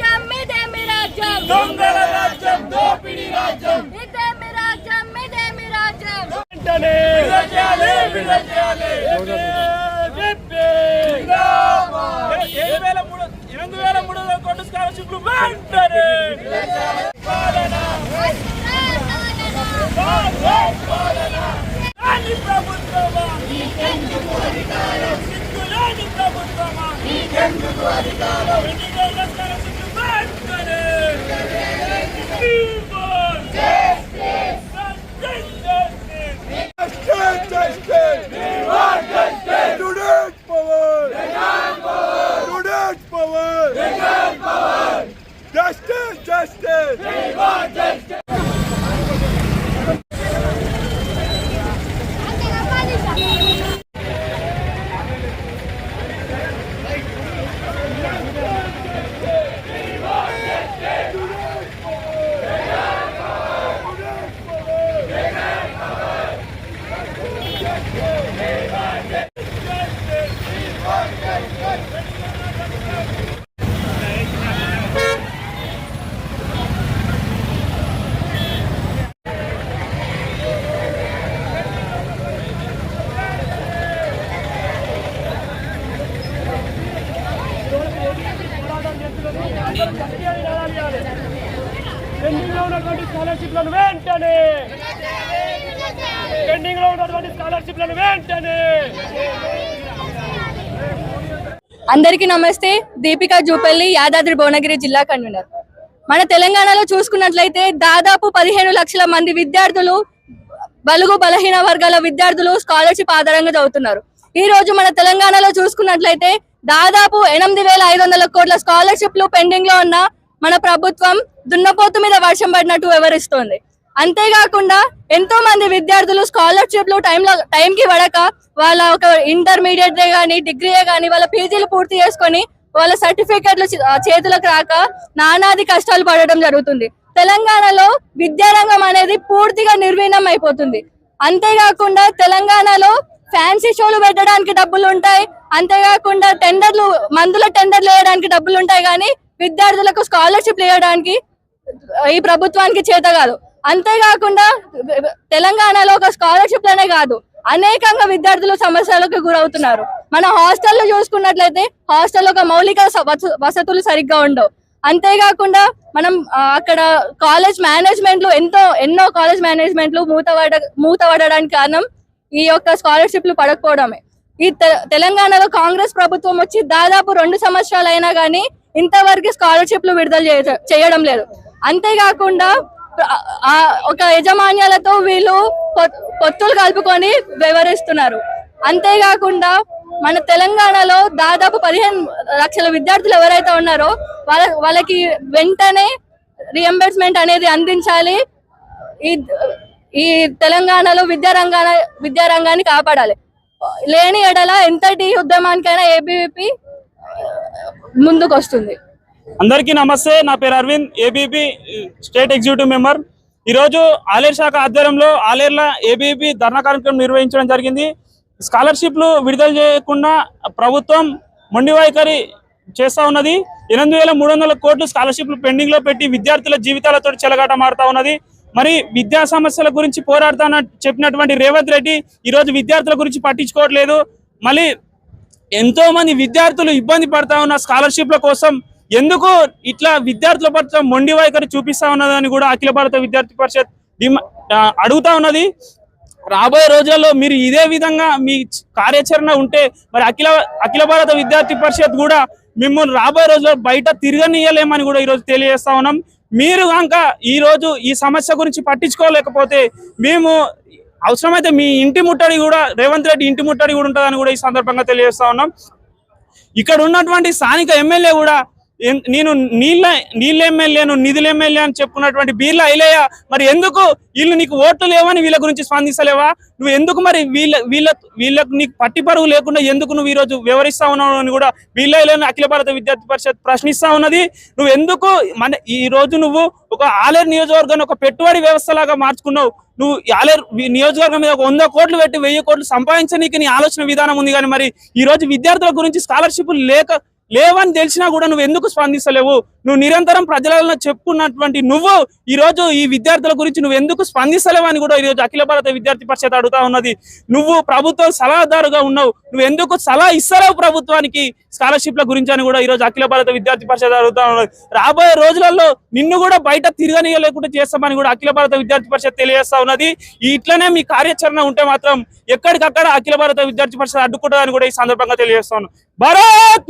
జమ్మిదేమి రాజ్యం దొంగల రాజ్యం దోపిడీ రాజ్యం రాజ్యం వెంటనే ఏడు వేల మూడు ఎనిమిది వేల మూడు వందల కోట్ల స్కాలర్షిప్లు వెంటనే! పాలన రాని ప్రభుత్వమా? ప్రభుత్వమా పెండింగ్లో ఉన్నటువంటి స్కాలర్షిప్లను వెంటనే పెండింగ్లో ఉన్నటువంటి స్కాలర్షిప్లను వెంటనే అందరికీ నమస్తే దీపిక జూపల్లి యాదాద్రి భువనగిరి జిల్లా కన్వీనర్. మన తెలంగాణలో చూసుకున్నట్లయితే దాదాపు పదిహేను లక్షల మంది విద్యార్థులు బలుగు బలహీన వర్గాల విద్యార్థులు స్కాలర్షిప్ ఆధారంగా చదువుతున్నారు. ఈ రోజు మన తెలంగాణలో చూసుకున్నట్లయితే దాదాపు ఎనిమిది వేల ఐదు వందల కోట్ల స్కాలర్షిప్లు పెండింగ్లో ఉన్న మన ప్రభుత్వం దున్నపోతు మీద వర్షం పడినట్టు వివరిస్తోంది. అంతేకాకుండా ఎంతో మంది విద్యార్థులు స్కాలర్షిప్లు టైంలో టైంకి పడక వాళ్ళ ఒక ఇంటర్మీడియట్ కానీ డిగ్రీయే కానీ వాళ్ళ పీజీలు పూర్తి చేసుకొని వాళ్ళ సర్టిఫికెట్లు చేతులకు రాక నానాది కష్టాలు పడడం జరుగుతుంది. తెలంగాణలో విద్యారంగం అనేది పూర్తిగా నిర్వీణం అయిపోతుంది. అంతేకాకుండా తెలంగాణలో ఫ్యాన్సీ షోలు పెట్టడానికి డబ్బులు ఉంటాయి. అంతేకాకుండా టెండర్లు మందుల టెండర్లు వేయడానికి డబ్బులు ఉంటాయి కానీ విద్యార్థులకు స్కాలర్షిప్లు ఇవ్వడానికి ఈ ప్రభుత్వానికి చేత కాదు. అంతేకాకుండా తెలంగాణలో ఒక స్కాలర్షిప్ అనే కాదు. అనేకంగా విద్యార్థులు సమస్యలకు గురవుతున్నారు. మన హాస్టల్లో చూసుకున్నట్లయితే హాస్టల్లో ఒక మౌలిక వస- వసతులు సరిగ్గా ఉండవు. అంతేకాకుండా మనం అక్కడ కాలేజ్ మేనేజ్మెంట్లు ఎంతో ఎన్నో కాలేజ్ మేనేజ్మెంట్లు మూతపడ మూతపడడానికి కారణం ఈ యొక్క స్కాలర్షిప్లు పడకపోవడమే. ఈ తె- తెలంగాణలో కాంగ్రెస్ ప్రభుత్వం వచ్చి దాదాపు రెండు సంవత్సరాలు అయినా కానీ ఇంతవరకు స్కాలర్షిప్లు విడుదల చేయడం లేదు. అంతేకాకుండా ఆ- ఒక యజమాన్యాలతో వీళ్ళు పొత్తులు కలుపుకొని వ్యవహరిస్తున్నారు. అంతేకాకుండా మన తెలంగాణలో దాదాపు పదిహేను లక్షల విద్యార్థులు ఎవరైతే ఉన్నారో వాళ్ళ వాళ్ళకి వెంటనే రియంబర్స్మెంట్ అనేది అందించాలి. ఈ ఈ తెలంగాణలో విద్యారంగాన విద్యారంగాన్ని కాపాడాలి. లేని ఎడల ఎంతటి ఉద్యమానికైనా ఏబీవీపీ ముందుకు వస్తుంది అందరికీ నమస్తే నా పేరు Arvind ABP state executive member. ఈరోజు ఆలేరు శాఖ ఆధ్వర్యంలో ఆలేర్ల ఏబీపీ ధర్నా కార్యక్రమం నిర్వహించడం జరిగింది. స్కాలర్షిప్లు విడుదల చేయకుండా ప్రభుత్వం మొండి వైఖరి చేస్తా ఉన్నది. ఎనిమిది వేల మూడు వందల కోట్లు స్కాలర్షిప్లు పెండింగ్లో పెట్టి విద్యార్థుల జీవితాలతో చెలగాట మారుతా ఉన్నది. మరి విద్యా సమస్యల గురించి పోరాడుతాన చెప్పినటువంటి రేవంత్ రెడ్డి ఈ రోజు విద్యార్థుల గురించి పట్టించుకోవట్లేదు. మళ్ళీ ఎంతో మంది విద్యార్థులు ఇబ్బంది పడతా ఉన్న స్కాలర్షిప్ల కోసం ఎందుకు ఇట్లా విద్యార్థుల పట్ల మొండి వైఖరి చూపిస్తా ఉన్నదని కూడా అఖిల భారత విద్యార్థి పరిషత్ అడుగుతా ఉన్నది. రాబోయే రోజులలో మీరు ఇదే విధంగా మీ కార్యాచరణ ఉంటే మరి అఖిల అఖిల భారత విద్యార్థి పరిషత్ కూడా మిమ్మల్ని రాబోయే రోజుల్లో బయట తిరగనియలేమని కూడా ఈరోజు తెలియజేస్తా ఉన్నాం. మీరు కనుక ఈ రోజు ఈ సమస్య గురించి పట్టించుకోలేకపోతే మేము అవసరమైతే మీ ఇంటి ముట్టడి కూడా రేవంత్ రెడ్డి ఇంటి ముట్టడి కూడా ఉంటుందని కూడా ఈ సందర్భంగా తెలియజేస్తా ఉన్నాం. ఇక్కడ ఉన్నటువంటి స్థానిక ఎమ్మెల్యే కూడా నేను నీళ్ళ నీళ్ళ ఎమ్మెల్యేను నిధుల ఎమ్మెల్యే అని చెప్పుకున్నటువంటి బీర్ల ఐలయ్య మరి ఎందుకు వీళ్ళు నీకు ఓట్లు లేవని వీళ్ళ గురించి స్పందించలేవా నువ్వు ఎందుకు మరి వీళ్ళ వీళ్ళ వీళ్ళకు నీకు పట్టి పరుగు లేకుండా ఎందుకు నువ్వు ఈ రోజు వివరిస్తా ఉన్నావు అని కూడా వీళ్ళ ఐలయ్యను అఖిల భారత విద్యార్థి పరిషత్ ప్రశ్నిస్తా ఉన్నది. నువ్వు ఎందుకు మన ఈ రోజు నువ్వు ఒక ఆలేరు నియోజకవర్గాన్ని ఒక పెట్టుబడి వ్యవస్థ లాగా మార్చుకున్నావు. నువ్వు ఆలేరు నియోజకవర్గం మీద ఒక వంద కోట్లు పెట్టి వెయ్యి కోట్లు సంపాదించనీకి నీ ఆలోచన విధానం ఉంది కానీ మరి ఈ రోజు విద్యార్థుల గురించి స్కాలర్షిప్ లేక లేవని తెలిసినా కూడా నువ్వు ఎందుకు స్పందిస్తలేవు? నువ్వు నిరంతరం ప్రజలలో చెప్పుకున్నటువంటి నువ్వు ఈ రోజు ఈ విద్యార్థుల గురించి నువ్వు ఎందుకు స్పందిస్తలేవు అని కూడా ఈ రోజు అఖిల భారత విద్యార్థి పరిషత్ అడుగుతా ఉన్నది. నువ్వు ప్రభుత్వం సలహాదారుగా ఉన్నావు. నువ్వు ఎందుకు సలహా ఇస్తలేవు ప్రభుత్వానికి స్కాలర్షిప్ల గురించి అని కూడా ఈ రోజు అఖిల భారత విద్యార్థి పరిషత్ అడుగుతా ఉన్నది. రాబోయే రోజులలో నిన్ను కూడా బయట తిరగనీయలేకుండా చేస్తామని కూడా అఖిల భారత విద్యార్థి పరిషత్ తెలియజేస్తా ఉన్నది. ఇట్లనే మీ కార్యాచరణ ఉంటే మాత్రం ఎక్కడికక్కడ అఖిల భారత విద్యార్థి పరిషత్ అడ్డుకుంటుందని కూడా ఈ సందర్భంగా తెలియజేస్తాను భారత్